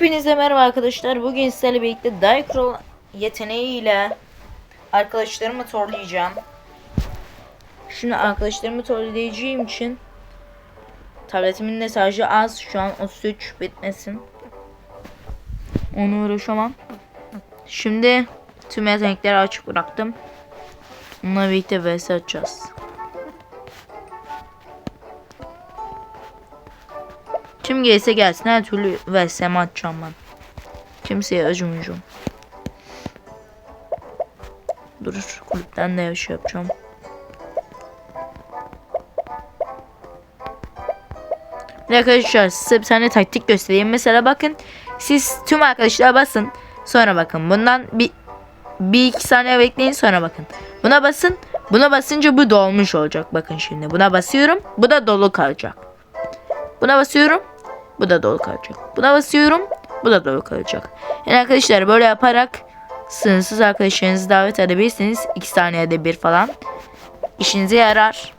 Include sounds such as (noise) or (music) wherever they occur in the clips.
Hepinize merhaba arkadaşlar. Bugün sizlerle birlikte Diacrol yeteneğiyle arkadaşlarımı torlayacağım. Şimdi arkadaşlarımı torlayacağım için tabletimin de sadece az. Şu an 33 bitmesin. Onu uğraşamam. Şimdi tüm yetenekleri açık bıraktım. Onunla birlikte vs atacağız. Kim gelse gelsin her türlü VSM atacağım ben. Kimseye acımayacağım. Dur kulüpten de şey yapacağım. Arkadaşlar size bir tane taktik göstereyim. Mesela bakın siz tüm arkadaşlar basın. Sonra bakın bundan bir, bir iki saniye bekleyin sonra bakın. Buna basın. Buna basınca bu dolmuş olacak. Bakın şimdi buna basıyorum. Bu da dolu kalacak. Buna basıyorum. Bu da dolu kalacak. Buna basıyorum. Bu da dolu kalacak. Yani arkadaşlar böyle yaparak sınırsız arkadaşlarınızı davet edebilirsiniz. 2 saniyede bir falan. İşinize yarar.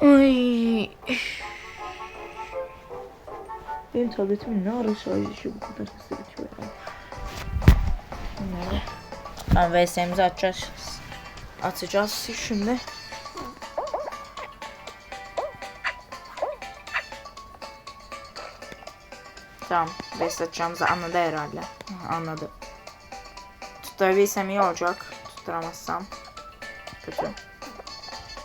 Ay. Benim tabletimin ne ara şarj işi bu kadar hızlı bitiyor. Nerede? Tamam VS'mizi atacağız. Atacağız şimdi. Tamam. VS atacağımızı anladı herhalde. Hı, Anladı. Tutturabilsem iyi olacak. Tutturamazsam. Kötü.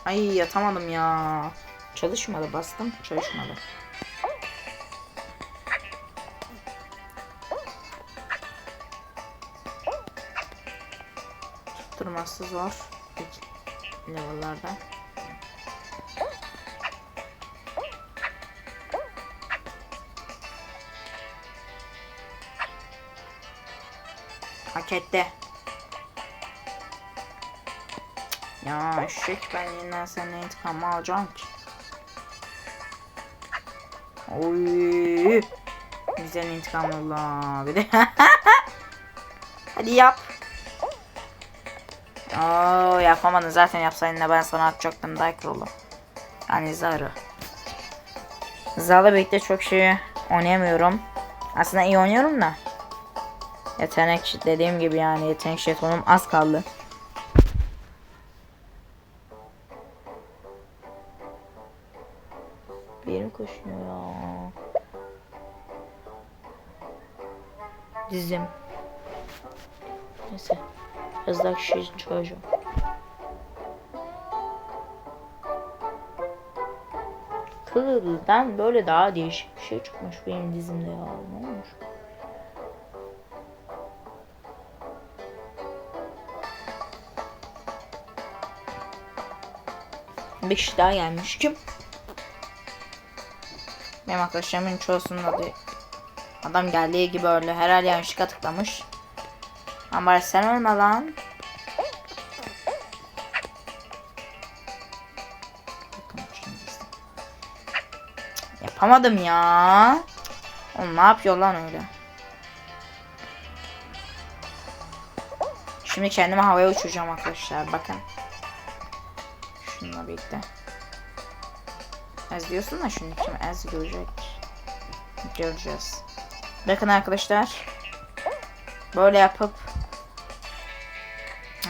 Ay yatamadım ya. Çalışmadı bastım. Çalışmadı. Tutturması zor. İlk level'larda. Hak etti. Ya eşek ben yeniden senin intikamı alacağım ki. Oy. Güzel intikam Allah. Bir de. (laughs) Hadi yap. Oo yapamadın zaten yapsaydın da ben sana atacaktım Daikrol'u. Yani Zarı. Zar'la birlikte çok şey oynayamıyorum. Aslında iyi oynuyorum da. Yetenek dediğim gibi yani yetenek jetonum az kaldı. Bir yerim koşuyor ya. Dizim. Neyse. İçin çocuğum. Kıldan böyle daha değişik bir şey çıkmış benim dizimde ya. Ne olmuş? Bir kişi daha gelmiş. Kim? Benim arkadaşlarımın çoğusunun adı Adam geldiği gibi öyle. Herhalde yanlışlıkla tıklamış. Ama sen ölme lan. Yapamadım ya. Oğlum ne yapıyor lan öyle? Şimdi kendimi havaya uçuracağım arkadaşlar. Bakın. Şununla birlikte. Ez diyorsun da şimdi kim ez görecek. Göreceğiz. Bakın arkadaşlar. Böyle yapıp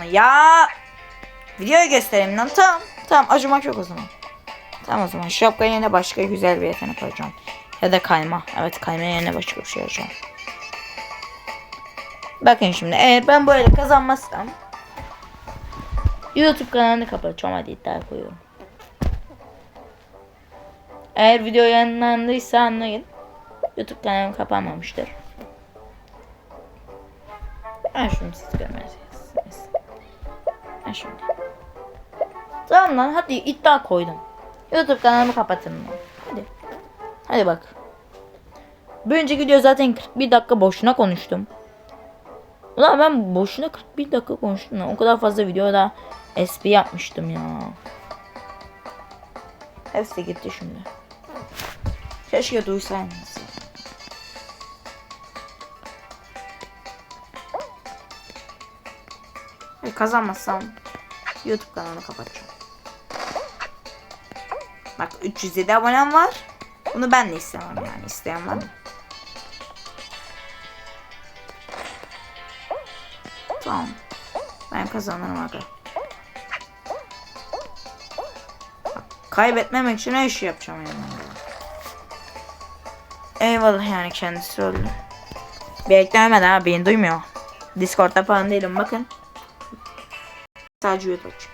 ya! Videoyu göstereyim lan. Tamam tamam. Acımak yok o zaman. Tamam o zaman. Şapka yerine başka güzel bir yetenek alacağım. Ya da kayma. Evet kayma yerine başka bir şey alacağım. Bakın şimdi eğer ben böyle kazanmazsam YouTube kanalını kapatacağım. Hadi iddia koyuyorum. Eğer video yayınlandıysa anlayın. YouTube kanalım kapanmamıştır. Ben şunu siz görmezsiniz. Ben şimdi. Tamam lan hadi iddia koydum. YouTube kanalımı kapatın lan. Hadi. Hadi bak. Bir önceki video zaten 41 dakika boşuna konuştum. Ulan ben boşuna 41 dakika konuştum. O kadar fazla videoda SP yapmıştım ya. Hepsi gitti şimdi. Keşke duysaydınız. Ve kazanmazsam YouTube kanalını kapatacağım. Bak 307 abonem var. Bunu ben de istemem yani. İsteyen var mı? Tamam. Ben kazanırım aga. Bak, kaybetmemek için her şey yapacağım yani. Eyvallah yani kendisi öldü. Beklemeden ha beni duymuyor. Discord'da falan değilim bakın. YouTube açık.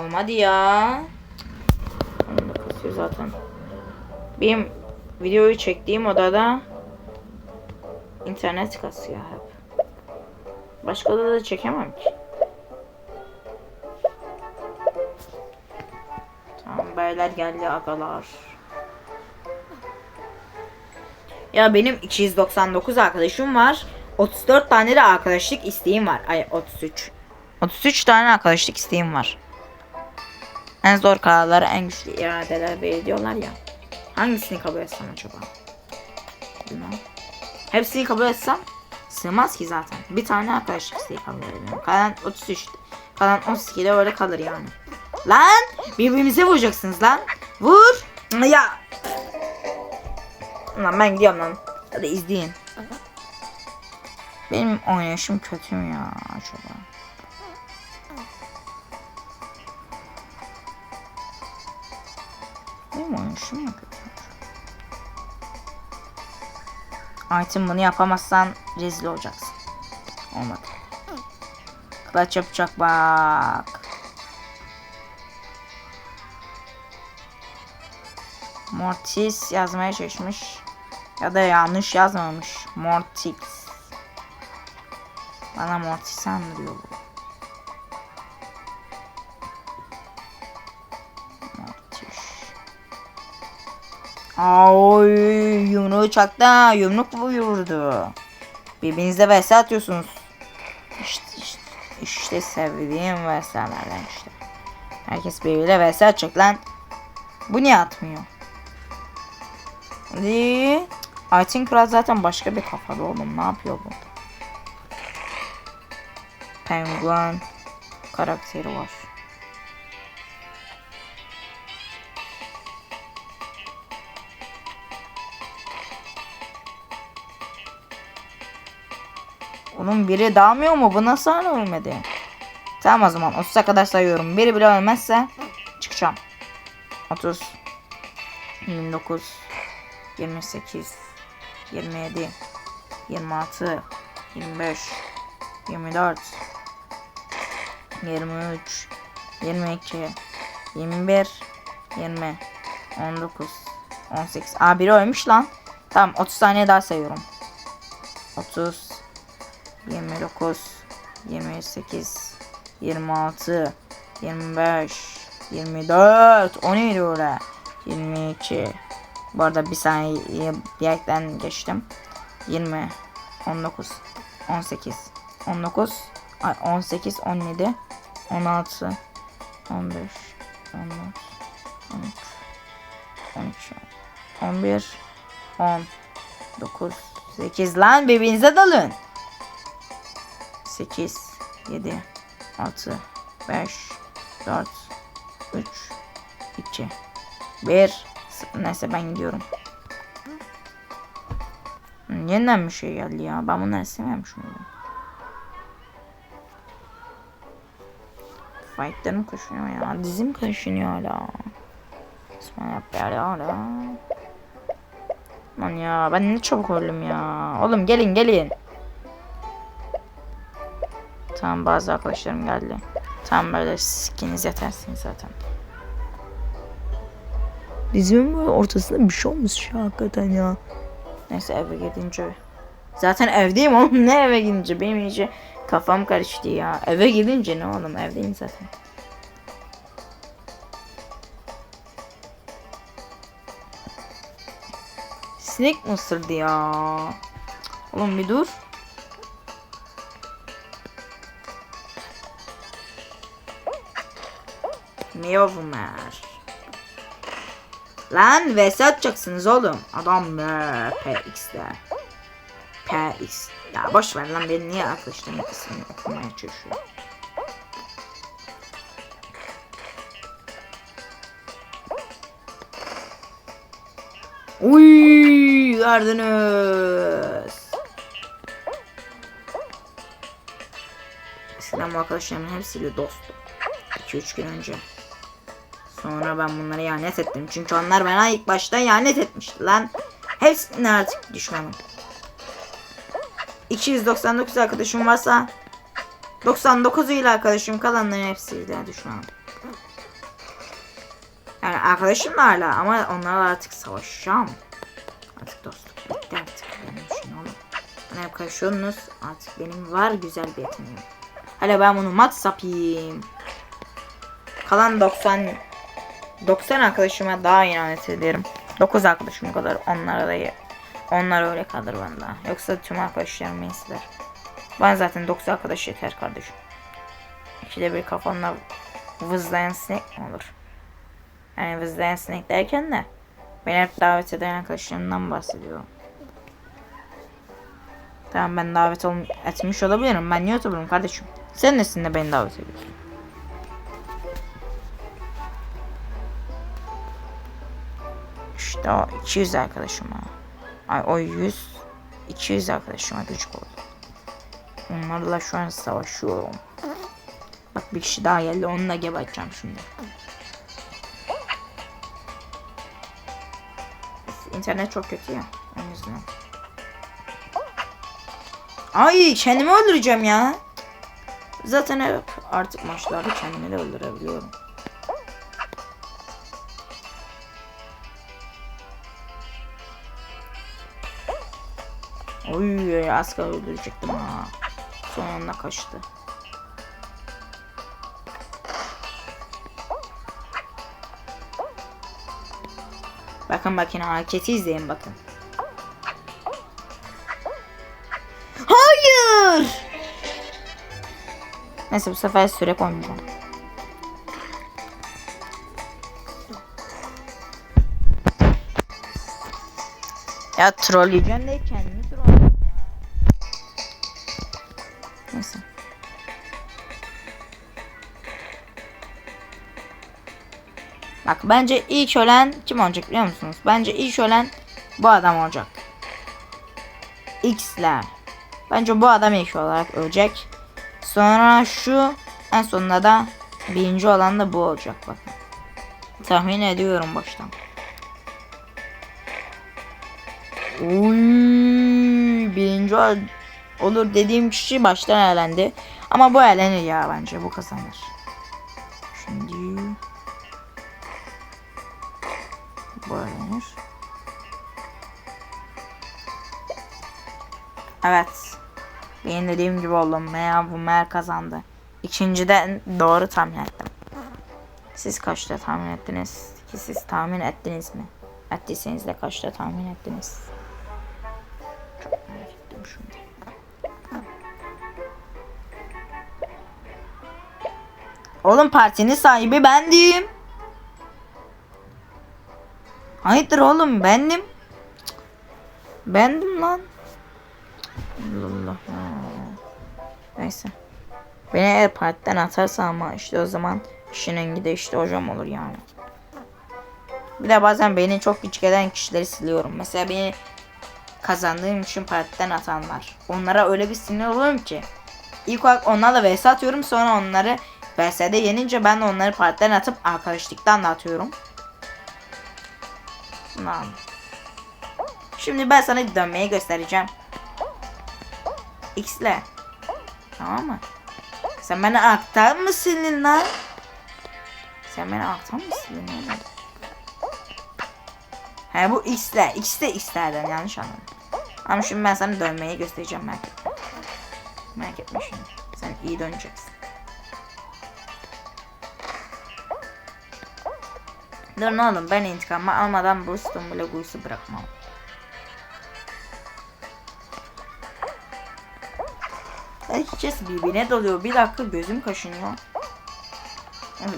Olmadı ya. Kasıyor zaten. Benim videoyu çektiğim odada internet kasıyor hep. Başka odada da çekemem ki. Tamam beyler geldi agalar. Ya benim 299 arkadaşım var. 34 tane de arkadaşlık isteğim var. Ay 33. 33 tane arkadaşlık isteğim var. En zor kararları en güçlü iradeler belirliyorlar ya. Hangisini kabul etsem acaba? Bilmem. Hepsini kabul etsem sığmaz ki zaten. Bir tane arkadaşlık isteği kabul ediyorum. Kalan 33. Kalan 32 de öyle kalır yani. Lan birbirimize vuracaksınız lan. Vur. Ya. Lan ben gidiyorum lan. Hadi izleyin. Benim oynayışım kötü mü ya acaba? Benim oynayışım mı kötü? Aytın bunu yapamazsan rezil olacaksın. Olmadı. Clutch yapacak bak. Mortis yazmaya çalışmış. Ya da yanlış yazmamış. Mortis. Bana Mortis andırıyor bu. Mortis. Ay yumruğu çaktı ha. Yumruk vurdu. Birbirinize vs atıyorsunuz. İşte, işte, işte sevdiğim vs'lerden işte. Herkes birbiriyle vs atacak lan. Bu niye atmıyor? Hadi. Aytin Kral zaten başka bir kafada oğlum. Ne yapıyor bu? Penguin karakteri var. Onun biri dağmıyor mu? Bu nasıl hala ölmedi? Tamam o zaman 30'a kadar sayıyorum. Biri bile ölmezse çıkacağım. 30 29 28 27 26 25 24 23 22 21 20 19 18 Aa biri ölmüş lan. Tamam 30 saniye daha sayıyorum. 30 29 28 26 25 24 o neydi öyle? 22 Bu arada bir saniye diyerekten geçtim. 20 19 18 19 ay 18 17 16 15 14 13 13 11 10 9 8 lan birbirinize dalın. 8 7 6 5 4 3 2 1 0 Neyse ben gidiyorum. Yeniden bir şey geldi ya. Ben bunları istemiyorum. Fightlarım kaşınıyor ya. Dizim kaşınıyor hala. İsmail yap ya hala. Lan ya ben ne çabuk öldüm ya. Oğlum gelin gelin. Tamam bazı arkadaşlarım geldi. Tam böyle siz ikiniz yetersiniz zaten. Dizimin böyle ortasında bir şey olmuş ya hakikaten ya. Neyse eve gidince. Zaten evdeyim oğlum ne eve gidince benim iyice kafam karıştı ya. Eve gidince ne oğlum evdeyim zaten. Sinek mi ısırdı ya? Oğlum bir dur. Miyavmer. Lan vs atacaksınız oğlum. Adam be PX'de. PX. Ya boş ver lan beni niye arkadaşlarım ismini okumaya çalışıyor. Uy gördünüz. Eskiden bu arkadaşlarımın hepsiyle dostum. 2-3 gün önce. Sonra ben bunlara ihanet ettim. Çünkü onlar bana ilk başta ihanet etmişti lan. Hepsine artık düşmanım. 299 arkadaşım varsa 99 ile arkadaşım kalanların hepsiyle düşmanım. Yani arkadaşım da hala ama onlarla artık savaşacağım. Artık dostluk bitti artık benim için oğlum. Bana hep. Artık benim var güzel bir yeteneğim. Hele ben bunu mat yapayım. Kalan 90 90 arkadaşıma daha ihanet ederim. 9 arkadaşım kadar onlara da onlar öyle kalır bana. Yoksa tüm arkadaşlarım beni siler. Bana zaten 9 arkadaş yeter kardeşim. İkide bir kafanla vızlayan sinek mi olur? Yani vızlayan sinek derken de beni hep davet eden arkadaşlarımdan bahsediyorum. Tamam ben davet ol- etmiş olabilirim. Ben YouTuber'ım kardeşim. Sen nesin de beni davet ediyorsun? İşte o 200 arkadaşıma. Ay o 100 200 arkadaşıma gıcık oldu. Onlarla şu an savaşıyorum. Bak bir kişi daha geldi onunla geberteceğim şimdi. İnternet çok kötü ya. O yüzden. Ay kendimi öldüreceğim ya. Zaten artık maçlarda kendimi de öldürebiliyorum. Oy az kaldı öldürecektim ha. Son anda kaçtı. Bakın bakın hareketi izleyin bakın. Hayır. Neyse bu sefer süre koymayacağım. Ya trolleyeceğim de kendimi Bak bence ilk ölen kim olacak biliyor musunuz? Bence ilk ölen bu adam olacak. X'ler. Bence bu adam ilk olarak ölecek. Sonra şu en sonunda da birinci olan da bu olacak bakın. Tahmin ediyorum baştan. Uy, birinci ol- olur dediğim kişi baştan elendi. Ama bu elenir ya bence bu kazanır. Evet. Benim dediğim gibi oldu. Meğer bu meğer kazandı. İkincide doğru tahmin ettim. Siz kaçta tahmin ettiniz? Ki siz tahmin ettiniz mi? Ettiyseniz de kaçta tahmin ettiniz? Oğlum partinin sahibi bendim. Hayırdır oğlum bendim. Bendim lan. Allah Allah. Neyse. Beni eğer partiden atarsa ama işte o zaman işin rengi de işte hocam olur yani. Bir de bazen beni çok küçük eden kişileri siliyorum. Mesela beni kazandığım için partiden atanlar. Onlara öyle bir sinir oluyorum ki. İlk olarak onlarla vs atıyorum sonra onları vs'de yenince ben onları partiden atıp arkadaşlıktan da atıyorum. Lan. Şimdi ben sana dönmeyi göstereceğim. X'le. Tamam mı? Sen beni aktar mısın lan? Sen beni aktar mısın oğlum? He bu X'ler. X de X'lerden yanlış anladım. Ama şimdi ben sana dönmeyi göstereceğim merak etme. Merak etme şimdi. Sen iyi döneceksin. Dur ne oğlum ben intikamımı almadan bu Guys'u bırakmam. gideceğiz. Birbirine dalıyor. Bir dakika gözüm kaşınıyor.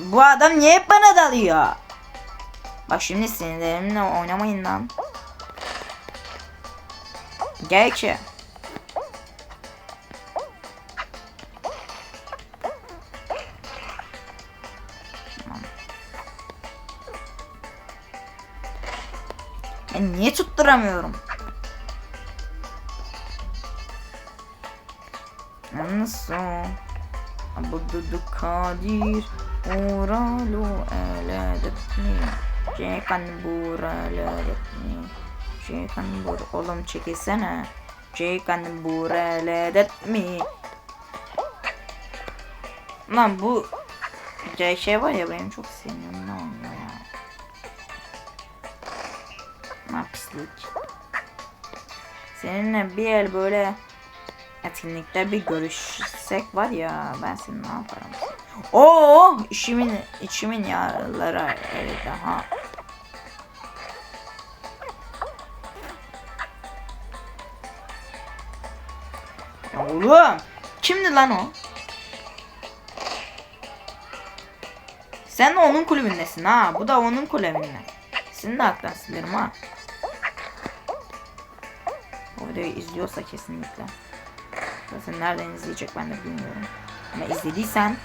Bu adam niye hep bana dalıyor? Bak şimdi sinirlerimle oynamayın lan. Gerçi. Niye tutturamıyorum? Nasıl? Abudu kadir Oralu eledetni Cekan bura eledetni Cekan bura Oğlum çekilsene. Cekan bura eledetni Lan bu şey var ya benim çok sevmiyorum ne oluyor ya. Pislik. Seninle bir el böyle etkinlikte bir görüşsek var ya ben seni ne yaparım. Oo işimin içimin yağları eridi ha. Ya Oğlum kimdi lan o? Sen de onun kulübündesin ha. Bu da onun kulübünde. Senin de hakkını silerim ha. O videoyu izliyorsa kesinlikle. Zaten nereden izleyecek ben de bilmiyorum. Ama izlediysen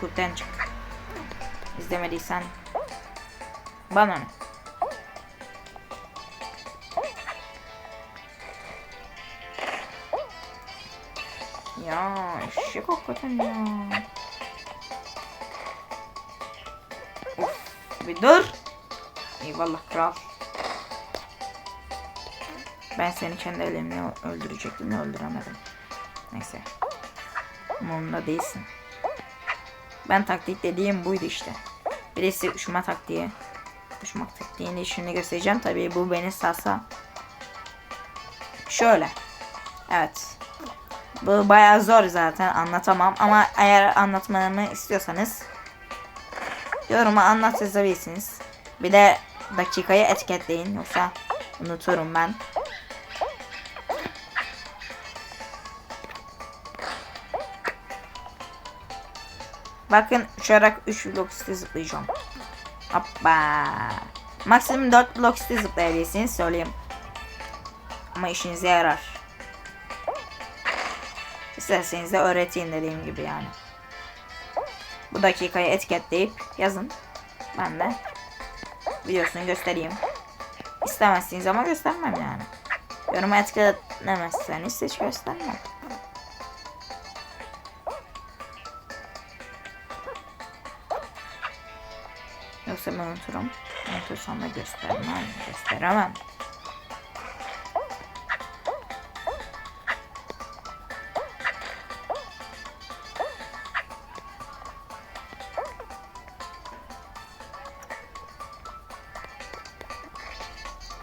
kulüpten çık. İzlemediysen bana ne? Ya eşek hakikaten ya. Of bir dur. Eyvallah kral. Ben seni kendi elimle öldürecektim öldüremedim. Neyse. Umurumda değilsin. Ben taktik dediğim buydu işte. Birisi uçma taktiği. Uçma taktiğini işini göstereceğim. Tabii bu beni salsa. Şöyle. Evet. Bu bayağı zor zaten anlatamam ama eğer anlatmamı istiyorsanız yoruma anlat yazabilirsiniz. Bir de dakikayı etiketleyin yoksa unuturum ben. Bakın uçarak 3 blok üstü zıplayacağım. Hoppa. Maksimum 4 blok üstü zıplayabilirsiniz söyleyeyim. Ama işinize yarar. İsterseniz de öğreteyim dediğim gibi yani. Bu dakikayı etiketleyip yazın. Ben de videosunu göstereyim. İstemezsiniz ama göstermem yani. Yoruma etiketlemezseniz hiç göstermem. Da göstermem. Gösteremem.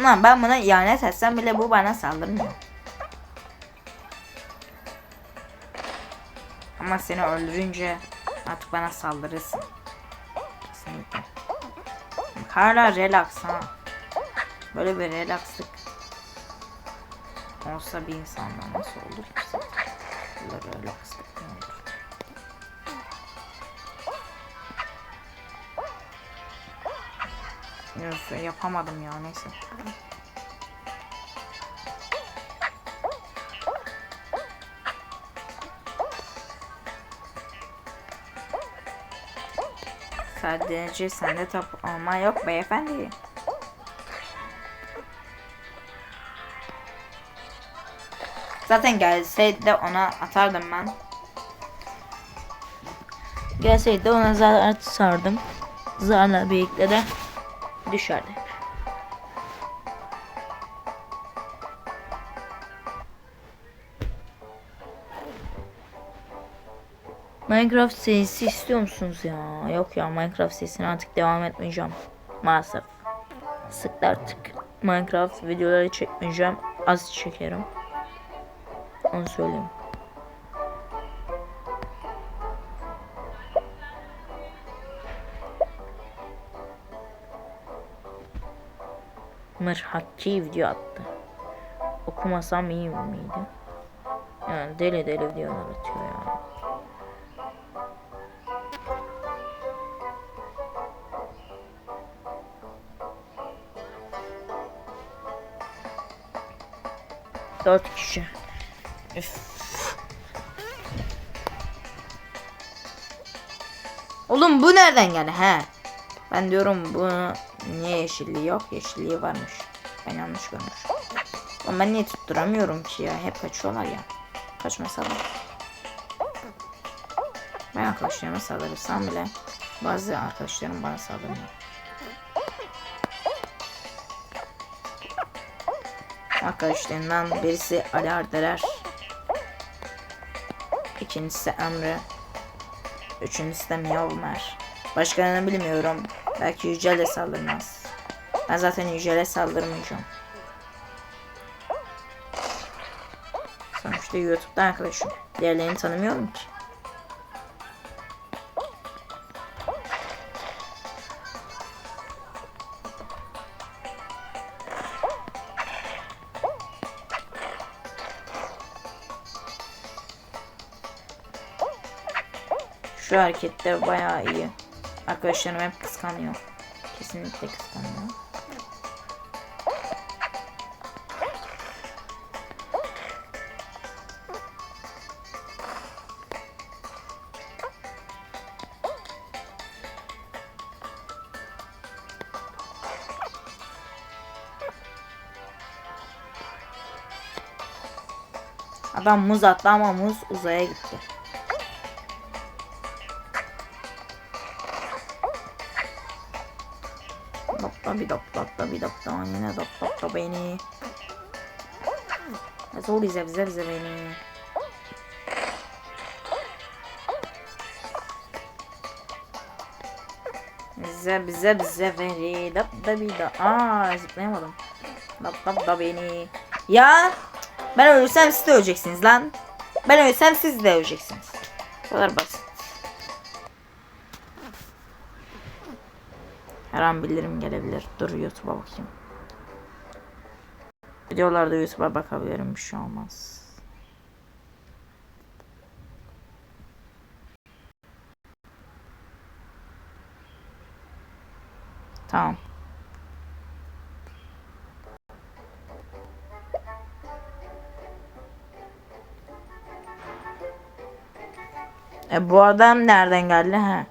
Lan ben buna ihanet etsem bile bu bana saldırmıyor. Ama seni öldürünce artık bana saldırırsın. Hala relax ha. Böyle bir relaxlık olsa bir insanda nasıl olur ki? Böyle relaxlık? Neyse yapamadım ya neyse. Sadece sende top olma yok beyefendi. Zaten gelseydi de ona atardım ben. Gelseydi de ona zar atardım. Zarla birlikte de düşerdi. Minecraft serisi istiyor musunuz ya? Yok ya Minecraft serisine artık devam etmeyeceğim. Maalesef. Sıktı artık. Minecraft videoları çekmeyeceğim. Az çekerim. Onu söyleyeyim. Mırhatçı video attı. Okumasam iyi miydi? Yani deli deli videolar atıyor yani. Dört kişi. Üf. Oğlum bu nereden geldi he? Ben diyorum bu niye yeşilliği yok? Yeşilliği varmış. Ben yanlış görmüşüm. Ama ben niye tutturamıyorum ki ya? Hep kaçıyorlar ya. Kaçmasalar. Ben arkadaşlarıma saldırırsam bile bazı arkadaşlarım bana saldırmıyor. Arkadaşlarından birisi Ali Arderer. İkincisi Emre. Üçüncüsü de Miyavmer. Başkalarını bilmiyorum. Belki Yücel'e saldırmaz. Ben zaten Yücel'e saldırmayacağım. Sonuçta YouTube'da arkadaşım. Diğerlerini tanımıyorum ki. Şu harekette bayağı iyi. Arkadaşlarım hep kıskanıyor. Kesinlikle kıskanıyor. Adam muz attı ama muz uzaya gitti. Dokla bir dokla bir dokla yine dokla beni. Zor bize bize bize beni. Bize bize bize beni. Dap da bir da. Aa zıplayamadım. Dap dap da beni. Ya ben ölürsem siz de öleceksiniz lan. Ben ölsem siz de öleceksiniz. Bu kadar basit. Her an bildirim gelebilir. Dur YouTube'a bakayım. Videolarda YouTube'a bakabilirim. Bir şey olmaz. Tamam. E bu adam nereden geldi ha?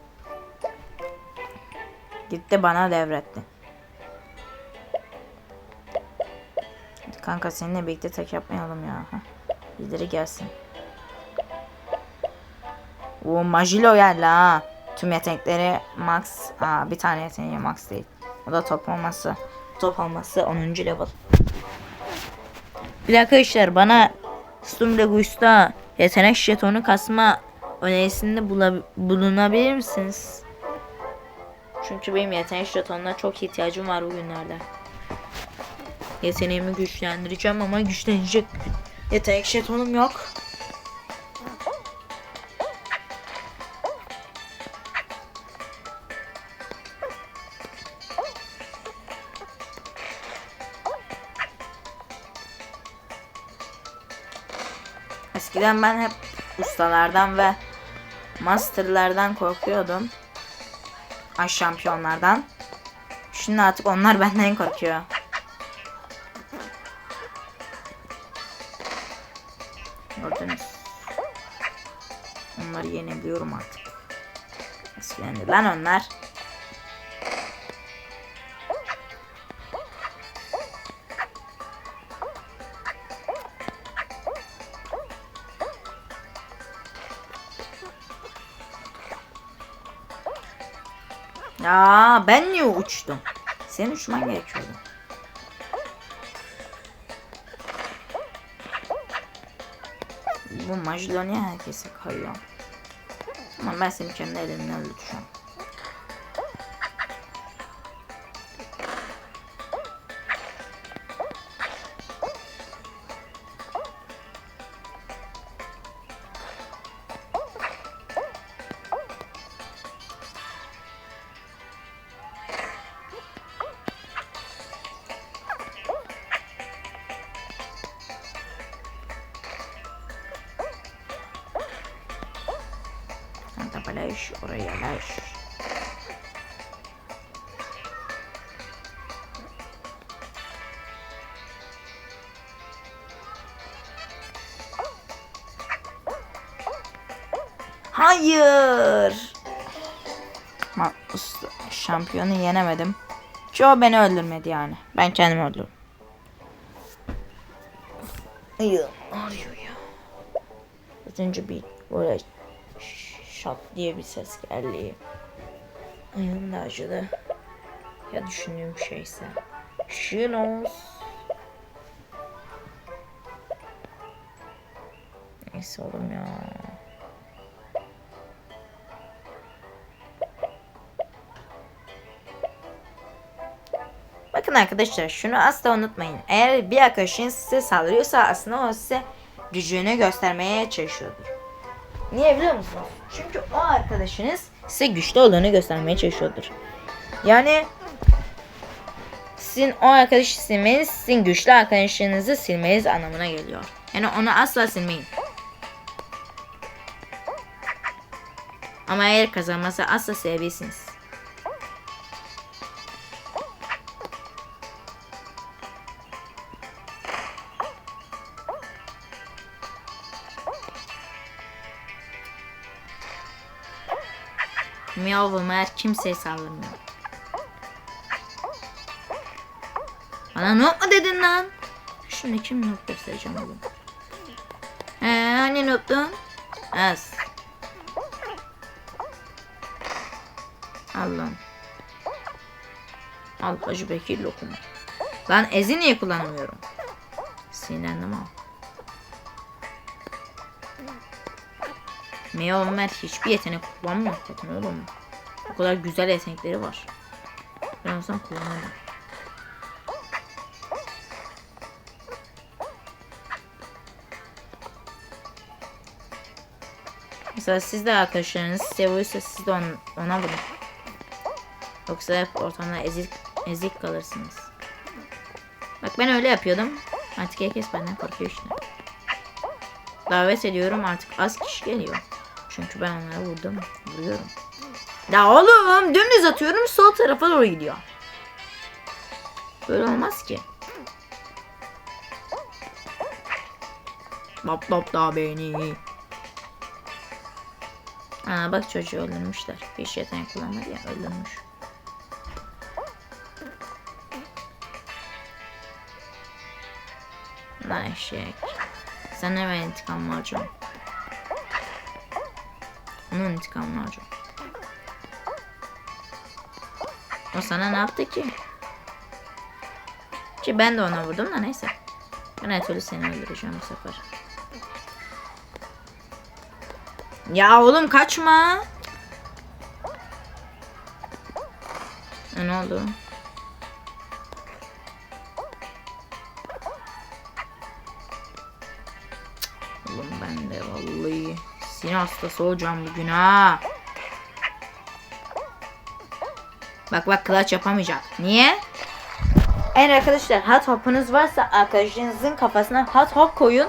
Gitti bana devretti. Kanka seninle birlikte tek yapmayalım ya. Heh. Gelsin. O Majilo geldi ha. Tüm yetenekleri max. Aa, bir tane yeteneği max değil. O da top olması. Top olması 10. level. Bir arkadaşlar bana Stumlegusta yetenek jetonu kasma önerisinde bulunabilir misiniz? Çünkü benim yetenek jetonuna çok ihtiyacım var bugünlerde. Yeteneğimi güçlendireceğim ama güçlenecek yetenek jetonum yok. Eskiden ben hep ustalardan ve masterlardan korkuyordum. Ay şampiyonlardan. Şimdi artık onlar benden korkuyor. Gördünüz. Onları yenebiliyorum artık. Eskiden de lan onlar. Niye uçtum? Senin uçman gerekiyordu. Bu Majlo niye herkese kayıyor? Ama ben seni kendi elimle öldüreceğim. Oraya leş. Hayır. Şampiyonu yenemedim. O beni öldürmedi yani. Ben kendimi öldürdüm. Ayağım ağrıyor ya. Önce bir şat diye bir ses geldi. Ayağım da acıdı. Ya düşündüğüm şeyse. Şinos. Neyse oğlum ya. Bakın arkadaşlar şunu asla unutmayın. Eğer bir arkadaşınız size saldırıyorsa aslında o size gücünü göstermeye çalışıyordur. Niye biliyor musunuz? Çünkü o arkadaşınız size güçlü olduğunu göstermeye çalışıyordur. Yani sizin o arkadaşı silmeniz sizin güçlü arkadaşınızı silmeniz anlamına geliyor. Yani onu asla silmeyin. Ama eğer kazanmazsa asla silebilirsiniz. Miyav Ömer kimseye sallamıyor. Bana noob mu dedin lan? Şimdi kim noob göstereceğim oğlum. Eee hani noob'dun? Az. Allah'ım. Al Hacı Bekir lokumu. Lan ezi niye kullanamıyorum? Sinirlendim ha. Meo Ömer hiçbir yetenek kullanmıyor zaten oğlum. O kadar güzel yetenekleri var. Ben olsam kullanırım. Mesela siz de arkadaşlarınız seviyorsa siz de on- ona vurun. Yoksa hep ortamda ezik, ezik kalırsınız. Bak ben öyle yapıyordum. Artık herkes benden korkuyor işte. Davet ediyorum artık az kişi geliyor. Çünkü ben onlara vurdum. Vuruyorum. Ya oğlum dümdüz atıyorum sol tarafa doğru gidiyor. Böyle olmaz ki. Lap lap da beni. Aa bak çocuğu öldürmüşler. Hiç yetenek kullanmadı ya öldürmüş. Lan eşek. Sen hemen intikam alacağım. Onun intikamını alacağım. O sana ne yaptı ki? Ki ben de ona vurdum da neyse. Ben her türlü seni öldüreceğim bu sefer. Ya oğlum kaçma. E, ne oldu? Hastası olacağım bugün ha. Bak bak clutch yapamayacak. Niye? Eğer arkadaşlar hot hop'unuz varsa arkadaşınızın kafasına hot hop koyun.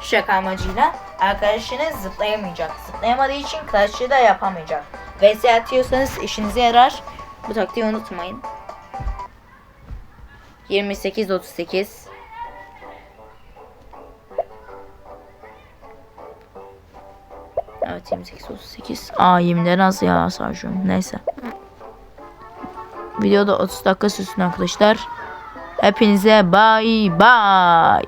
Şaka amacıyla arkadaşınız zıplayamayacak. Zıplayamadığı için clutch'ı da yapamayacak. VS atıyorsanız işinize yarar. Bu taktiği unutmayın. 28 28 38. Aa 20'den az ya sarjım. Neyse. Videoda 30 dakika sürsün arkadaşlar. Hepinize bay bay.